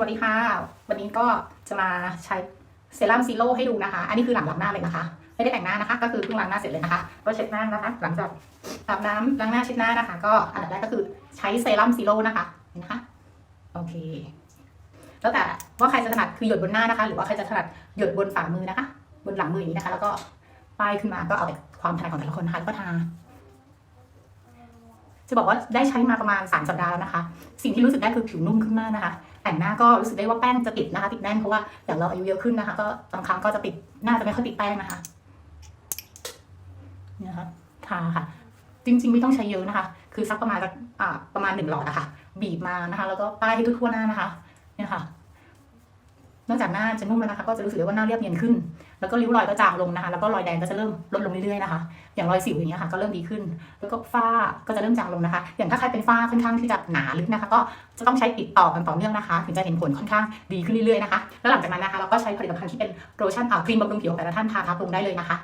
วัสดีค่ะ วันนี้ก็จะมาใช้เซรั่มซีโร่ให้ดูนะคะ อันนี้คือหลังล้างหน้าเลยนะคะ ไม่ได้แต่งหน้านะคะ ก็คือเพิ่งล้างหน้าเสร็จเลยนะคะ ก็เช็ดหน้านะคะ หลังจากอาบน้ำล้างหน้าเช็ดหน้านะคะ ก็อันดับแรกก็คือใช้เซรั่มซีโร่นะคะเห็นนะคะโอเค แล้วแต่ว่าใครจะถนัดคือหยดบนหน้านะคะ หรือว่าใครจะถนัดหยดบนฝ่ามือนะคะ บนหลังมืออย่างนี้นะคะ แล้วก็ป้ายขึ้นมาก็เอาแต่ความถนัดของแต่ละคนนะคะแล้วก็ทา จะบอกว่าได้ใช้มาประมาณสามสัปดาห์แล้วนะคะ สิ่งที่รู้สึกได้คือผิวนุ่มขึ้นมากนะคะ แต่งหน้าก็รู้สึกได้ว่าแป้งจะติดนะคะ ติดแน่นเพราะว่าอย่างเราอายุเยอะขึ้นนะคะ ก็บางครั้งก็จะติดหน้าจะไม่ค่อยติดแป้งนะคะนี่นะคะทาค่ะ จริง ๆ ไม่ต้องใช้เยอะนะคะ คือสักประมาณอ่าประมาณหนึ่งหลอดนะคะ บีบมานะคะ แล้วก็ป้ายให้ทั่วหน้านะคะ เนี่ยค่ะ นอกจากหน้าจะนุ่มแล้วนะคะ ก็จะรู้สึกได้ว่าหน้าเรียบเนียนขึ้น แล้วก็ริ้วรอยก็จางลงนะคะ แล้วก็รอยแดงก็จะเริ่มลดลงเรื่อยๆนะคะ อย่างรอยสิวอย่างเงี้ยค่ะ ก็เริ่มดีขึ้น แล้วก็ฝ้าก็จะเริ่มจางลงนะคะ อย่างถ้าใครเป็นฝ้าค่อนข้างที่จะหนาลึกนะคะ ก็จะต้องใช้ติดต่อกันต่อเนื่องนะคะ ถึงจะเห็นผลค่อนข้างดีขึ้นเรื่อยๆนะคะ แล้วหลังจากนั้นนะคะ เราก็ใช้ผลิตภัณฑ์ที่เป็นโลชั่นอ่าครีมบำรุงผิวของแต่ละท่านทาทับลงได้เลยนะคะ